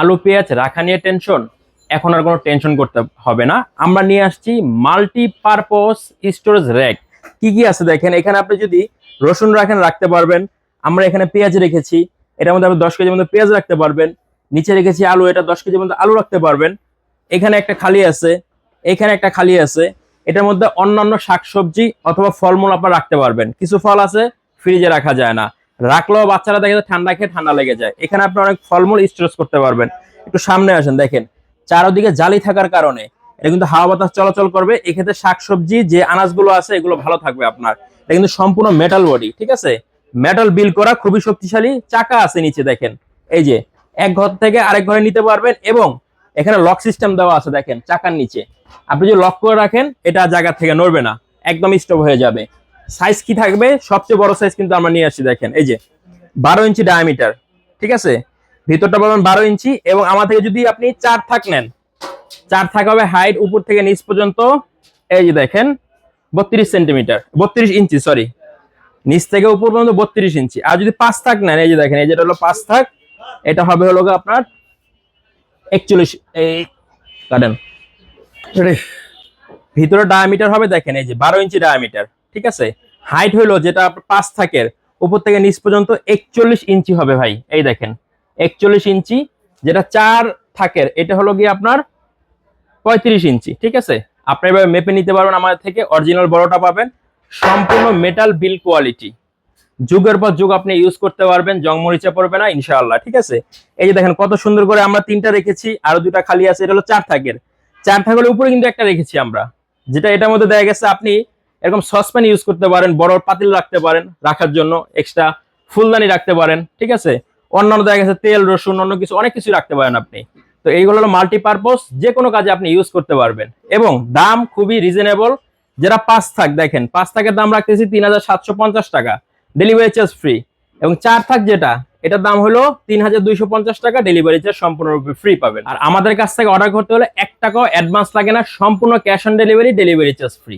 আলু, পেঁয়াজ, রাখা নিয়ে টেনশন এখন আর কোনো টেনশন করতে হবে না। আমরা নিয়ে আসছি মাল্টি পারপোজ স্টোরেজ র্যাক কি কি আছে দেখেন? এখানে আপনি যদি রসুন রাখেন, রাখতে পারবেন। আমরা এখানে পেঁয়াজ রেখেছি। এটার মধ্যে আপনি দশ কেজির মধ্যে পেঁয়াজ রাখতে পারবেন। নিচে রেখেছি আলু, এটা দশ কেজির মধ্যে আলু রাখতে পারবেন। এখানে একটা খালি আছে। এখানে একটা খালি আছে। এটার মধ্যে অন্যান্য শাকসবজি অথবা ফলমূল আপনার রাখতে পারবেন। কিছু ফল আছে ফ্রিজে রাখা যায় না। রাখলেও বাচ্চারা দেখে ঠান্ডা খেয়ে ঠান্ডা লেগে যায়। এখানে আপনি অনেক ফলমূল স্টোরেজ করতে পারবেন। একটু সামনে আসেন, দেখেন। চারদিকে জালি থাকার কারণে এটা কিন্তু হাওয়া বাতাস চলাচল করবে। এক্ষেত্রে শাকসবজি, যে আনাজগুলো আছে, এগুলো ভালো থাকবে আপনার। এটা কিন্তু সম্পূর্ণ মেটাল বডি ঠিক আছে? মেটাল বিল করা খুবই শক্তিশালী। চাকা আছে নিচে, দেখেন। এই যে, এক ঘর থেকে আরেক ঘরে নিতে পারবেন এবং এখানে লক সিস্টেম দেওয়া আছে, দেখেন, চাকার নিচে। আপনি যদি লক করে রাখেন, এটা জায়গা থেকে নড়বে না। একদম স্টপ হয়ে যাবে। সাইজ কি থাকবে? সবচেয়ে বড় সাইজ কিন্তু আমরা নিয়ে আসছি, দেখেন। এই যে, বারো ইঞ্চি ডায়ামিটার ঠিক আছে? ভিতরটা পাবেন বারো ইঞ্চি এবং আমার থেকে যদি আপনি চার থাক নেন, চার থাক হবে হাইট উপর থেকে নিচ পর্যন্ত, এই যে দেখেন, বত্রিশ সেন্টিমিটার বত্রিশ ইঞ্চি সরি নিচ থেকে উপর পর্যন্ত বত্রিশ ইঞ্চি। আর যদি পাঁচ থাক নেন, এই যে দেখেন, এই যেটা হলো পাঁচ থাক, এটা হবে হলো আপনার একচল্লিশ, এই, কাটেন। ভিতরে ডায়ামিটার হবে, দেখেন, এই যে বারো ইঞ্চি ডায়ামিটার ঠিক আছে? হাইট হলো যেটা পাঁচ থাকের, উপর থেকে নিচ পর্যন্ত একচল্লিশ ইঞ্চি হবে ভাই, এই দেখেন। একচল্লিশ ইঞ্চি, যেটা চার থাকের, এটা হলো গিয়ে আপনার পঁয়ত্রিশ ইঞ্চি, ঠিক আছে? আপনি এভাবে মেপে নিতে পারবেন আমাদের থেকে অরিজিনাল বড়টা পাবেন। সম্পূর্ণ মেটাল বিল কোয়ালিটি যুগের পর যুগ আপনি ইউজ করতে পারবেন, জং মরিচা পড়বে না, ইনশাআল্লাহ, ঠিক আছে? এই যে দেখেন, কত সুন্দর করে আমরা তিনটা রেখেছি, আরও দুটা খালি আছে, এটা হলো চার থাকের। চার থাকের উপরে কিন্তু একটা রেখেছি আমরা, যেটা এটার মধ্যে দেখা গেছে আপনি এরকম সসপ্যান ইউজ করতে পারেন, বড় পাতিল রাখতে পারেন, রাখার জন্য এক্সট্রা ফুলদানি রাখতে পারেন, ঠিক আছে? অন্যান্য দেখা গেছে তেল, রসুন, অন্য কিছু, অনেক কিছু রাখতে পারেন আপনি। তো এইগুলো হলো মাল্টিপারপোজ যে কোনো কাজে আপনি ইউজ করতে পারবেন। এবং দাম খুবই রিজনেবল যেটা পাঁচ থাক, দেখেন, পাঁচ থাকের দাম রাখতেছি তিন হাজার সাতশো পঞ্চাশ টাকা। ডেলিভারি চার্জ ফ্রি এবং চার থাক যেটা, এটার দাম হলো তিন হাজার দুইশো পঞ্চাশ টাকা ডেলিভারি চার্জ সম্পূর্ণরূপে ফ্রি পাবেন। আর আমাদের কাছ থেকে অর্ডার করতে হলে এক টাকাও অ্যাডভান্স লাগে না, সম্পূর্ণ cash on delivery delivery charge free